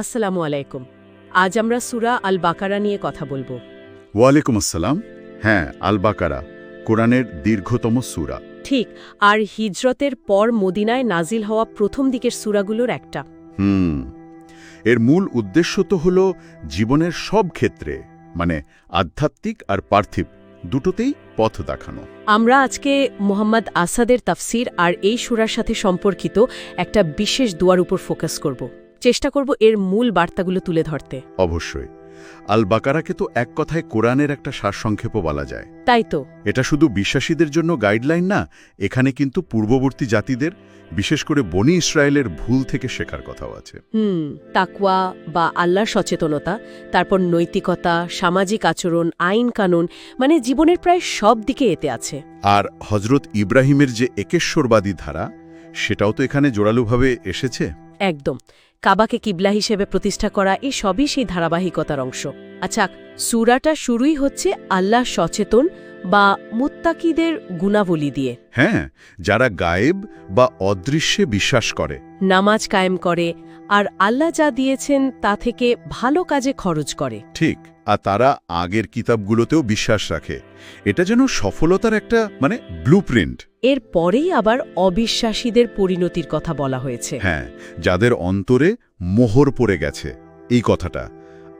আসসালামু আলাইকুম। আজ আমরা সুরা আল বাকারা নিয়ে কথা বলব। ওয়ালাইকুম আসসালাম। হ্যাঁ আল বাকারা কোরআনের দীর্ঘতম সুরা। ঠিক আর হিজরতের পর মদিনায় নাজিল হওয়া প্রথম দিকের সুরাগুলোর একটা। হুম এর মূল উদ্দেশ্য তো হল জীবনের সব ক্ষেত্রে মানে আধ্যাত্মিক আর পার্থিব দুটোতেই পথ দেখানো। আমরা আজকে মোহাম্মদ আসাদের তাফসির আর এই সুরার সাথে সম্পর্কিত একটা বিশেষ দুয়ার উপর ফোকাস করব। চেষ্টা করব এর মূল বার্তাগুলো তুলে ধরতে। অবশ্যই। আল বাকারাকে তো এক কথায় কোরআনের একটা সারসংক্ষেপও বলা যায়। তাই তো। এটা শুধু বিশ্বাসীদের জন্য গাইডলাইন না এখানে কিন্তু পূর্ববর্তী জাতিদের বিশেষ করে বনি ইসরায়েলের ভুল থেকে শেখার কথাও আছে। হুম তাকওয়া বা আল্লাহর সচেতনতা তারপর নৈতিকতা সামাজিক আচরণ আইন কানুন মানে জীবনের প্রায় সব দিকে এতে আছে। আর হজরত ইব্রাহিমের যে একেশ্বরবাদী ধারা সেটাও তো এখানে জোরালোভাবে এসেছে? একদম। কাবাকে কিবলা হিসেবে প্রতিষ্ঠা করা এই সবই সেই ধারাবাহিকতার অংশ। আচ্ছা সুরাটা শুরুই হচ্ছে আল্লাহ সচেতন বা মুত্তাকিদের গুণাবলী দিয়ে। হ্যাঁ যারা গায়েব বা অদৃশ্যে বিশ্বাস করে। নামাজ কায়েম করে আর আল্লাহ যা দিয়েছেন তা থেকে ভালো কাজে খরচ করে। ঠিক আর তারা আগের কিতাবগুলোতেও বিশ্বাস রাখে। এটা যেন সফলতার একটা মানে ব্লুপ্রিন্ট এর পরেই আবার অবিশ্বাসীদের পরিণতির কথা বলা হয়েছে। হ্যাঁ যাদের অন্তরে মোহর পড়ে গেছে এই কথাটা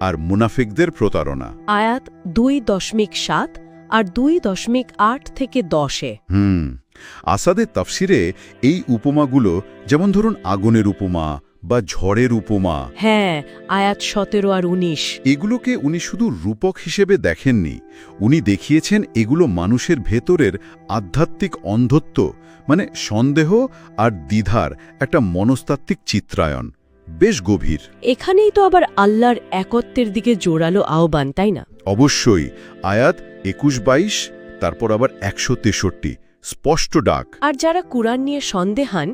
আর মুনাফিকদের প্রতারণা। আয়াত দুই দশমিক সাত আর দুই দশমিক আট থেকে দশে। হুম আসাদের তাফসিরে এই উপমাগুলো যেমন ধরুন আগুনের উপমা বা ঝড়ের উপমা। হ্যাঁ আয়াত সতেরো আর উনিশ। এগুলোকে উনি শুধু রূপক হিসেবে দেখেননি উনি দেখিয়েছেন এগুলো মানুষের ভেতরের আধ্যাত্মিক অন্ধত্ব মানে সন্দেহ আর দ্বিধার একটা মনস্তাত্ত্বিক চিত্রায়ন বেশ গভীর। এখানেই তো আবার আল্লাহর একত্বের দিকে জোরালো আহ্বান তাই না? অবশ্যই আয়াত একুশ বাইশ তারপর আবার একশো তেষট্টি। স্পষ্ট ডাক। আর যারা কোরআন নিয়ে সন্দেহান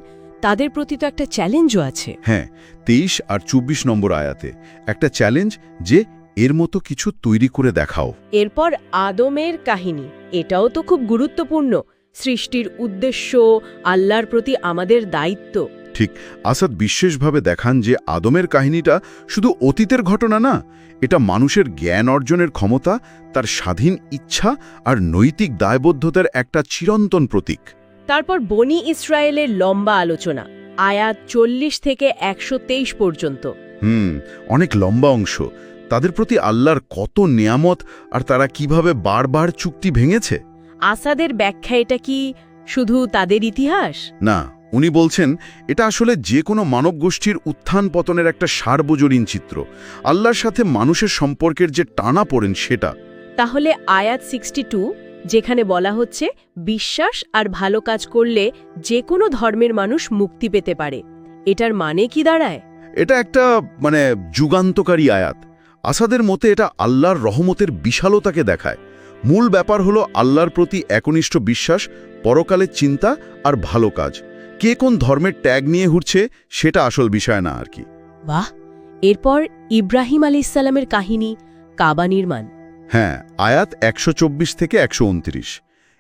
তাদের প্রতি তো একটা চ্যালেঞ্জও আছে। হ্যাঁ তেইশ আর চব্বিশ নম্বর আয়াতে একটা চ্যালেঞ্জ যে এর মতো কিছু তৈরি করে দেখাও। এরপর আদমের কাহিনী এটাও তো খুব গুরুত্বপূর্ণ। সৃষ্টির উদ্দেশ্য আল্লাহর প্রতি আমাদের দায়িত্ব। ঠিক আসাদ বিশেষভাবে দেখান যে আদমের কাহিনীটা শুধু অতীতের ঘটনা না এটা মানুষের জ্ঞান অর্জনের ক্ষমতা তার স্বাধীন ইচ্ছা আর নৈতিক দায়বদ্ধতার একটা চিরন্তন প্রতীক। তারপর বনি ইসরায়েলের লম্বা আলোচনা আয়াত চল্লিশ থেকে একশো তেইশ পর্যন্ত। হুম অনেক লম্বা অংশ। তাদের প্রতি আল্লাহর কত নিয়ামত আর তারা কীভাবে বারবার চুক্তি ভেঙেছে? আসাদের ব্যাখ্যা এটা কি শুধু তাদের ইতিহাস? না। উনি বলছেন এটা আসলে যে কোনো মানব গোষ্ঠীর উত্থান পতনের একটা সার্বজনীন চিত্র। আল্লাহর সাথে মানুষের সম্পর্কের যে টানা পড়েন সেটা। তাহলে আয়াত সিক্সটি যেখানে বলা হচ্ছে বিশ্বাস আর ভালো কাজ করলে যে কোনো ধর্মের মানুষ মুক্তি পেতে পারে। এটার মানে কি দাঁড়ায়? এটা একটা মানে যুগান্তকারী আয়াত। আসাদের মতে এটা আল্লাহর রহমতের বিশালতাকে দেখায়। মূল ব্যাপার হলো আল্লাহর প্রতি একনিষ্ঠ বিশ্বাস পরকালের চিন্তা আর ভালো কাজ। কে কোন ধর্মের ট্যাগ নিয়ে ঘুরছে সেটা আসল বিষয় না আর কি। বাহ এরপর ইব্রাহিম আলী ইসাল্লামের কাহিনী কাবা নির্মাণ। হ্যাঁ আয়াত একশো চব্বিশ থেকে একশো উনত্রিশ।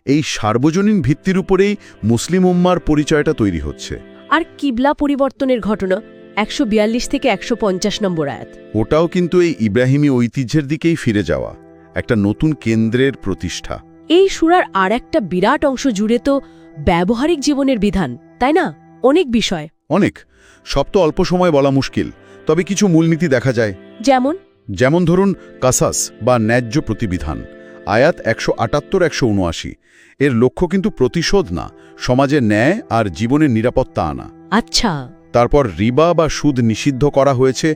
এই সার্বজনীন ভিত্তির উপরেই মুসলিম উম্মার পরিচয়টা তৈরি হচ্ছে। আর কিবলা পরিবর্তনের ঘটনা একশো বিয়াল্লিশ থেকে একশো পঞ্চাশ নম্বর আয়াত। ওটাও কিন্তু এই ইব্রাহিমী ঐতিহ্যের দিকেই ফিরে যাওয়া একটা নতুন কেন্দ্রের প্রতিষ্ঠা। এই সুরার আর একটা বিরাট অংশ জুড়ে তো ব্যবহারিক জীবনের বিধান তাই না? অনেক বিষয়। অনেক। সব তো অল্প সময় বলা মুশকিল তবে কিছু মূলনীতি দেখা যায়। যেমন? যেমন ধরুন কাসাস বা ন্যায্য প্রতিবিধান আয়াত একশো আটাত্তর একশো উনআশি। এর লক্ষ্য কিন্তু প্রতিশোধ না সমাজে ন্যায় আর জীবনের নিরাপত্তা আনা। আচ্ছা। তারপর রিবা বা সুদ নিষিদ্ধ করা হয়েছে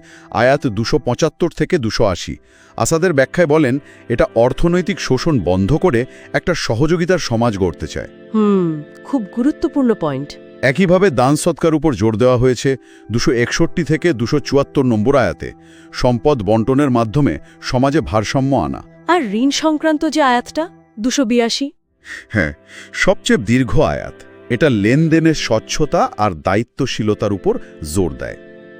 আয়াত দুশো পঁচাত্তর থেকে দুশো আশি। আসাদের ব্যাখ্যায় বলেন এটা অর্থনৈতিক শোষণ বন্ধ করে একটা সহযোগিতার সমাজ গড়তে চায়। হুম খুব গুরুত্বপূর্ণ পয়েন্ট। একইভাবে দান সৎকার উপর জোর দেওয়া হয়েছে দুশো একষট্টি থেকে দুশো চুয়াত্তর নম্বর আয়াতে। সম্পদ বন্টনের মাধ্যমে সমাজে ভারসাম্য আনা। আর ঋণ সংক্রান্ত যে আয়াতটা দুশো বিয়াশি? হ্যাঁ সবচেয়ে দীর্ঘ আয়াত। এটা লেনদেনের স্বচ্ছতা আর দায়িত্বশীলতার উপর জোর দেয়।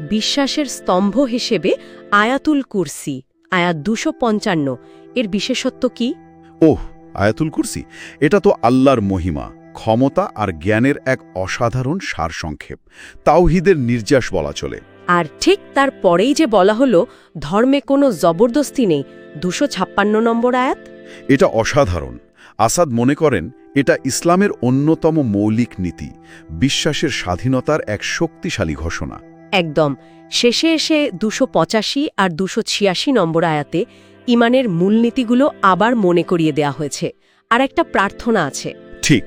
বিশ্বাসের স্তম্ভ হিসেবে আয়াতুল কুরসি আয়াত দুশো পঞ্চান্ন এর বিশেষত্ব কি? ওহ আয়াতুল কুরসি এটা তো আল্লাহর মহিমা ক্ষমতা আর জ্ঞানের এক অসাধারণ সারসংক্ষেপ। তাওহিদের নির্যাস বলা চলে। আর ঠিক তার পরেই যে বলা হলো ধর্মে কোনো জবরদস্তি নেই দুশো ছাপ্পান্ন নম্বর আয়াত? এটা অসাধারণ। আসাদ মনে করেন এটা ইসলামের অন্যতম মৌলিক নীতি বিশ্বাসের স্বাধীনতার এক শক্তিশালী ঘোষণা। একদম। শেষে এসে দুশো পঁচাশি আর দুশো ছিয়াশি নম্বর আয়াতে ইমানের মূলনীতিগুলো আবার মনে করিয়ে দেয়া হয়েছে। আর একটা প্রার্থনা আছে। ঠিক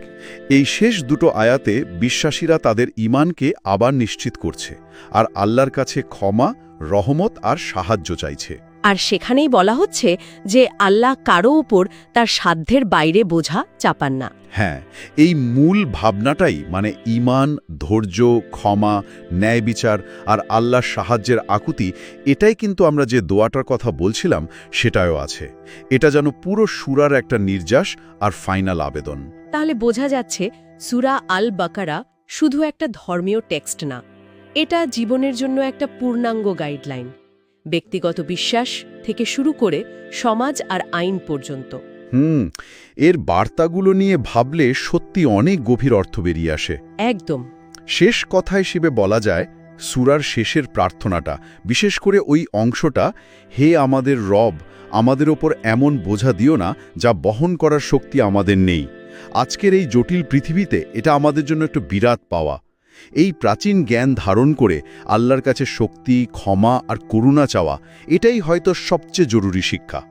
এই শেষ দুটো আয়াতে বিশ্বাসীরা তাদের ইমানকে আবার নিশ্চিত করছে আর আল্লাহর কাছে ক্ষমা রহমত আর সাহায্য চাইছে। আর সেখানেই বলা হচ্ছে যে আল্লাহ কারও উপর তার সাধ্যের বাইরে বোঝা চাপান না। হ্যাঁ এই মূল ভাবনাটাই মানে ইমান ধৈর্য ক্ষমা ন্যায় বিচার আর আল্লাহর সাহায্যের আকুতি এটাই কিন্তু আমরা যে দোয়াটার কথা বলছিলাম সেটাও আছে। এটা যেন পুরো সুরার একটা নির্যাস আর ফাইনাল আবেদন। তাহলে বোঝা যাচ্ছে সুরা আল বাকারা শুধু একটা ধর্মীয় টেক্সট না এটা জীবনের জন্য একটা পূর্ণাঙ্গ গাইডলাইন। ব্যক্তিগত বিশ্বাস থেকে শুরু করে সমাজ আর আইন পর্যন্ত। হুম এর বার্তাগুলো নিয়ে ভাবলে সত্যি অনেক গভীর অর্থ বেরিয়ে আসে। একদম। শেষ কথা হিসেবে বলা যায় সুরার শেষের প্রার্থনাটা বিশেষ করে ওই অংশটা হে আমাদের রব আমাদের ওপর এমন বোঝা দিও না যা বহন করার শক্তি আমাদের নেই। আজকের এই জটিল পৃথিবীতে এটা আমাদের জন্য একটু বিরাট পাওয়া। এই প্রাচীন জ্ঞান ধারণ করে আল্লাহর কাছে শক্তি, ক্ষমা আর করুণা চাওয়া, এটাই হয়তো সবচেয়ে জরুরি শিক্ষা।